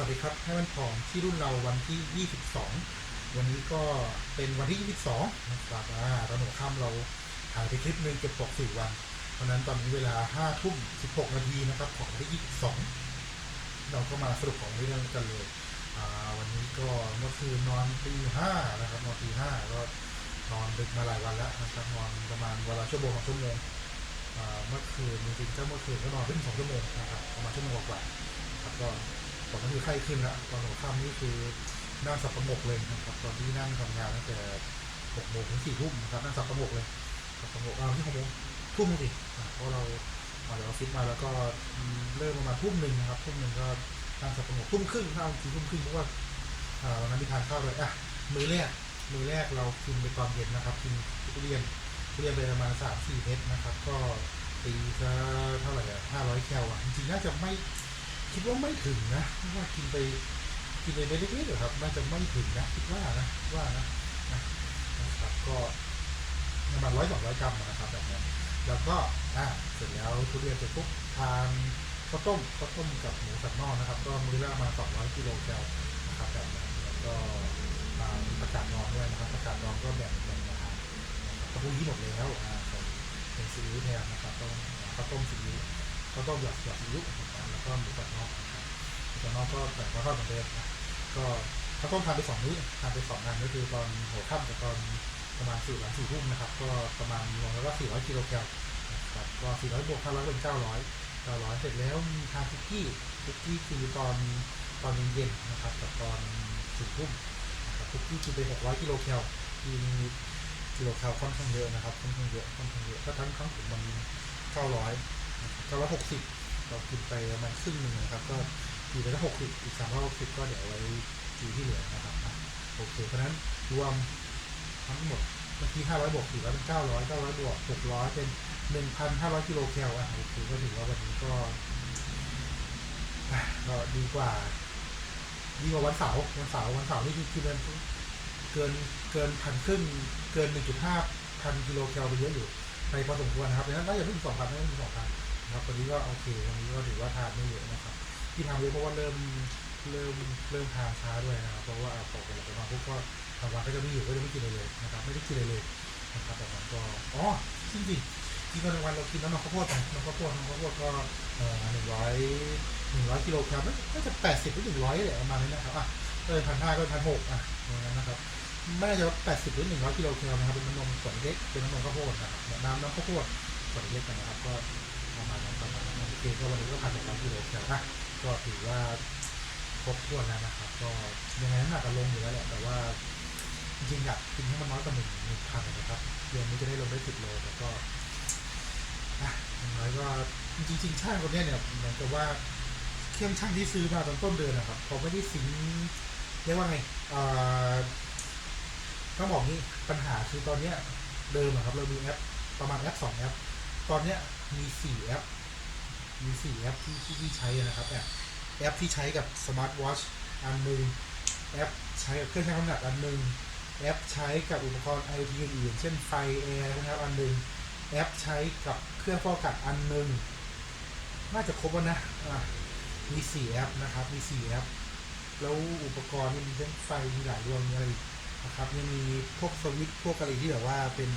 สวัสดีครับให้มันผอมที่รุ่นเราวันที่ 22 วันนี้ก็เป็นวันที่ 22นะครับอ่าตอนหัวค่ำเราถ่ายไปคลิปหนึ่งเก็บตก4วันเพราะนั้นตอนนี้เวลา5ทุ่ม16 นาทีนะครับของวันที่ 22 เราก็มาสรุปของเรื่องกันเลยอ่าวันนี้ก็เมื่อคืนนอนตีห้านะครับนอนตีห้าก็นอนดึกมาหลายวันแล้วนะครับนอนประมาณเวลาชั่วโมงสองชั่วโมงอ่าเมื่อคืนจริงๆก็เมื่อคืนก็นอนเพิ่งสองชั่วโมงนะครับประมาณชั่วโมงกว่าครับก็ ตอนนั้นคือไข้ขึ้นแล้วตอนหัวค่ำนี่คือนั่งสับประงกเลยนะครับ ตอนที่นั่งทำงานตั้งแต่หกโมงถึงสี่ทุ่มนะครับนั่งสับประงกเลยสับประงกเอาที่หกโมงทุ่มสิเพราะเรามาจากออฟฟิศมาแล้วก็เริ่มประมาณทุ่มหนึ่งนะครับทุ่มหนึ่งก็นั่งสับประงกทุ่มครึ่งถ้าเอาจริงทุ่มครึ่งเพราะว่าอ่าวันนั้นมีทานข้าวเลยอะมื้อแรกมื้อแรกเรากินไปตอนเย็นนะครับกินทุเรียนทุเรียนไปประมาณสามสี่เม็ดนะครับ ก็ตีซะเท่าไหร่อะห้าร้อยแคลอะจริงๆน่าจะไม่ คิดว่าไม่ถึงนะว่ากินไปกินไปเม็ดเล็กๆอครับน่าจะไม่ถึงนะคิดว่านะว่านะนะนะครับก็ประมาณร้อยสองร้อยกรัมนะครับแบบนั้แล้วก็อ่าเสร็จแล้วทุเรียนเสร็จปุ๊บทานข้าวต้มข้าวต้มกับหมูสับนอกนะครับ ก็มื้อละประมาณ200กิโลแคลนะครับแบบนั้แล้วก็มีประกาศนองด้วยนะครับ ประกาศนองก็แบ่งแบ่งมาทานนะครับกระพุ้ยี่หมดแล้วอ่าใส่เป็นซีอิ๊วแทนนะครับต้องข้าวต้มซีอิ๊ว ข้วต้มหยอดหยอดซีอิ๊วนะครับแล้วก็หมูสับนอกนะครับหมูสับนอกก็แต่ก็ทอดเหมือนเดิมนะก็ข้าวต้มทานไปสองมื้อทานไปสองงานก็คือตอนหัวค่ำกับตอนประมาณสี่หลังสี่ทุ่มนะครับ ก็ประมาณรวมแล้วก็400กิโลแคลครับก็400บวก500เป็น900 900เก้าร้อยเสร็จแล้วมีทานคุกกี้คุกกี้คือตอนตอนเย็นๆนะครับกับตอนสี่ทุ่มคุกกี้คือไป600กิโลแคลที่มีกิโลแคลค่อนข้างเยอะนะครับค่อนข้างเยอะค่อนข้างเยอะก็ทั้งทั้งถุงมัน900นะ ครับ960เรากินไปประมาณครึ่งหนึ่งนะครับ ก็กินไปแล้ว60อีก360ก็เดี๋ยวไว้กินที่เหลือนะครับโอเคเพราะฉะนั้นรวมทั้งหมดเมื่อกี้500บวก400เป็น900 900บวก600เป็นหนึ่งพันห้าร้อยกิโลแคลอะโอเคก็ถือว่าวันนี้ก็ก็ดีกว่าดีกว่าวันเสาร์วันเสาร์วันเสาร์นี่คือคือมันเกินเกินพันครึ่งเกินหนึ่งจุดห้าพันกิโลแคลไปเยอะอยู่ไปพอสมควรนะครับดังนั้นน่าจะเพิ่งสองพันไม่ถึงสองพัน วันนี้ก็โอเควันนี้ก็ถือว่าทานไม่เยอะนะครับ ที่ทำเยอะเพราะว่าเริ่มเริ่มเริ่มทานช้าด้วยนะครับ เพราะว่าพอเวลาไปมาพวกก็ทางวันก็จะไม่อยู่ก็จะไม่กินอะไรเลยนะครับ ไม่ได้กินอะไรเลยนะครับแต่มันก็อ๋อจริงจริงๆที่ตอนกลางวันเรากินน้ำมันข้าวโพดไปน้ำข้าวโพดน้ำข้าวโพดก็เอ่อหนึ่งร้อยหนึ่งร้อยกิโลแคลน่าจะแปดสิบหรือหนึ่งร้อยแหละประมาณนี้นะครับอะเออพันห้าก็พันหกอะอย่างนั้นนะครับไม่น่าจะแปดสิบหรือหนึ่งร้อยกิโลแคลนะครับเป็นน้ำนมขวดเล็กเป็นน้ำนมข้าวโพดนะครับน้ำน้ำข้าวโพดขวดเล็กกันนะครับก็ ประมาณนั้นประมาณนั้นโอเคก็วันนี้ก็พันหกร้อยกิโลแคลอะก็ถือว่าครบถ้วนแล้วนะครับ ก็ยังไงน้ำหนักก็ลงอยู่แล้วแหละแต่ว่าจริงๆอยากกินให้มันน้อยกว่าหนึ่งหนึ่งพันนะครับเดือนนี้จะได้ลงได้สิบโลแต่ก็อย่างน้อยก็จริงๆช่างคนเนี้ยเนี่ยเหมือนกับว่าเครื่องช่างที่ซื้อมาตอนต้นเดือนนะครับเขาไม่ได้ซิงเรียกว่าไงต้องบอกนี่ปัญหาคือตอนเนี้ยเดิมอะครับเรามีแอปประมาณแอปสองแอป ตอนเนี้ยมีสี่แอป มีสี่แอปที่ที่ที่ใช้นะครับแอปแอปที่ใช้กับสมาร์ทวอชอันหนึ่งแอปใช้กับเครื่องชั่งน้ำหนักอันหนึ่งแอปใช้กับอุปกรณ์ IoT อื่นๆเช่นไฟแอร์นะครับอันหนึ่งแอปใช้กับเครื่องฟอกอากาศอันหนึ่งน่าจะครบแล้วนะะมีสี่แอปนะครับ มีสี่แอป แล้วอุปกรณ์มีทั้งไฟมีหลายดวงมีอะไรนะครับยังมีพวกสวิตช์พวกอะไรที่แบบว่าเป็น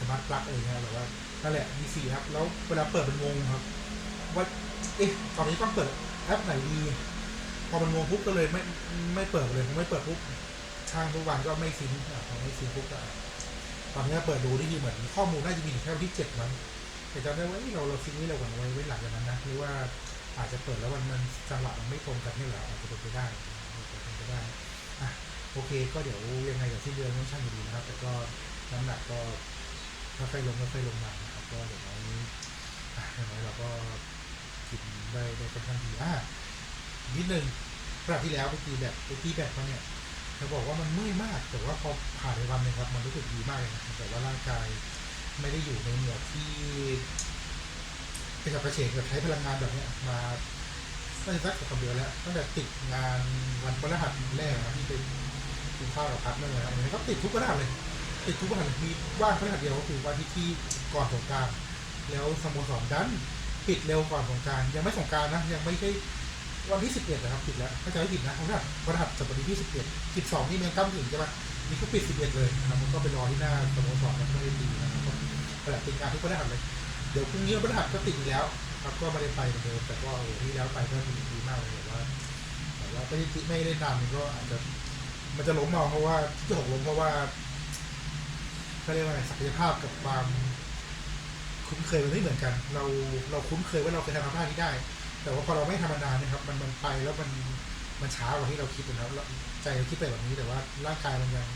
สมาร์ทปลั๊กองี้ยแบบว่านั่นแหละมีสี่แอปแล้วเวลาเปิดเป็นงงครับ ว่าเอ๊ะตอนนี้ต้องเปิดแอปไหนดี พอมันงงปุ๊บก็เลยไม่ไม่เปิดเลยไม่เปิดปุ๊บช่างทุกวันก็ไม่ซิงอะพอไม่ซิงปุ๊บก็ตอนนี้เปิดดูนี่คือเหมือนข้อมูลน่าจะมีแค่วันที่เจ็ดมั้งแต่จำได้ว่าเราเราซิงไว้เร็วกว่าไว้ไว้หลังจากนั้นนะหรือว่าอาจจะเปิดแล้วมันมันจังหวะมันไม่ตรงกันนี่แหละอาจจะเป็นไปได้เป็นไปได้อะโอเค ก็เดี๋ยวยังไงเดี๋ยวสิ้นเดือนต้องช่างอยู่ดีนะครับ แต่ก็น้ำหนักก็ ค่อยๆลงค่อยๆลงมาครับก็เดี๋ยวน้อยอะอย่างน้อยเราก็กินได้ได้ค่อนข้างดีอะนิดนึงครั้งที่แล้วไปตีแบบไปตีแบบมาเนี่ยจะบอกว่ามันเมื่อยมาก แต่ว่าพอผ่านไปวันหนึงครับ มันรู้สึกดีมากเลยนะแต่ว่าร่างกายไม่ได้อยู่ในโหมดที่กระฉับกระเฉงกับใช้พลังงานแบบเนี้ยมาตั้งแต่สักสองเดือนแล้วตั้งแต่ติดงานวันพฤหัสแรกนะที่เป็นกินข้าวกับพักเมื่อไงครับมันก็ติดทุกพฤหัสเลย ติดทุกพฤหัสมีว่างพฤหัสเดียวก็คือวันที่ที่ก่อนสงการแล้วสโมสรดันปิดเร็วก่อนสงการยังไม่สงการนะยังไม่ใช่วันที่สิบเอ็ดนะครับผิดแล้วถ้าจะไม่ผิดนะวันพฤหัสวันพฤหัสจะวันที่สิบเอ็ดสิบสองนี่เมนกั้มถึงใช่ปะนี่ก็ปิดสิบเอ็ดเลยนะครับมันก็ไปรอที่หน้าสโมสรแล้วก็ไม่ได้ตีนะครับแบบติดงานทุกพฤหัสเลยเดี๋ยวพรุ่งนี้วันหัสก็ติดแล้วครับก็ไม่ได้ไปเหมือนเดิมแต่ก็อที่แล้วไปก็ดีมากเลยแต่ว่าแต่ว่าไม่ได้ติไม่ได้นานมันก็อาจจะมันจะล้มเอาเพราะว่าที่หกล้มเพราะว่า เขาเรียกว่าอะไรศักยภาพกับความคุ้นเคยมันไม่เหมือนกัน เราเราคุ้นเคยว่าเราเคยทำท่านี้ได้ แต่ว่าพอเราไม่ทำมานานนะครับมันมันไปแล้วมันมันช้ากว่าที่เราคิดนะครับใจเราคิดไปแบบนี้แต่ว่าร่างกายมันยัง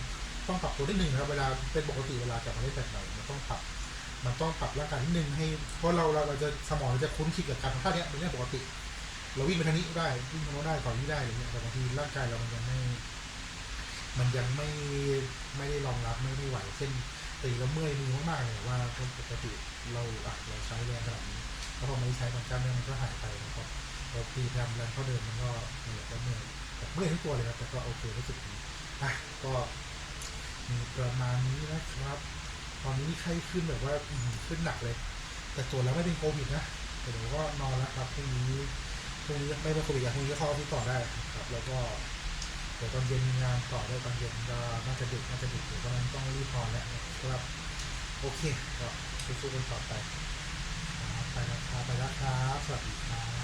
ต้องปรับตัวนิดนึงครับเวลาเป็นปกติเวลากลับมาเล่นแบบใหม่มันต้องปรับมันต้องปรับร่างกายนิดนึงให้เพราะเราเราเราจะสมองเราจะคุ้นคิดกับการทำท่าเนี้ยเป็นเรื่องปกติ เราวิ่งไปทางนี้ได้วิ่งทางโน้นได้ก่อนนี้ได้อะไรเงี้ยแต่บางทีร่างกายเรามันยังไม่ มันยังไม่ไม่ได้รองรับไม่ได้ไหวเช่นตีแล้วเมื่อยมือมากๆเลยว่าปกติเราอะเราใช้แรงขนาดนี้แล้วพอไม่ใช้มันกล้ามเนื้อมันก็หายไปนะครับเราตีพยายามแรงเข้าเดินมันก็เหนื่อยก็เมื่อยแต่เมื่อยทั้งตัวเลยครับแต่ก็โอเครู้สึกดีอะก็มีประมาณนี้นะครับ ตอนนี้ไข้ขึ้นแบบว่าขึ้นหนักเลย แต่ตรวจแล้วไม่เป็นโควิดนะแต่เดี๋ยวก็นอนแล้วครับพรุ่งนี้พรุ่งนี้ไม่เป็นโควิดอย่างพรุ่งนี้ก็เข้าออฟฟิศต่อได้ครับ แล้วก็ ดี๋ยวตอนเย็นมีงานต่อด้วยตอนเย็นก็น่าจะดึกน่าจะดึกเดี๋ยวตอนนั้นต้องรีบพอนแล้วนะครับโอเคก็สู้ๆกันต่อไปไปแล้วครับไปแล้วครับสวัสดีครับ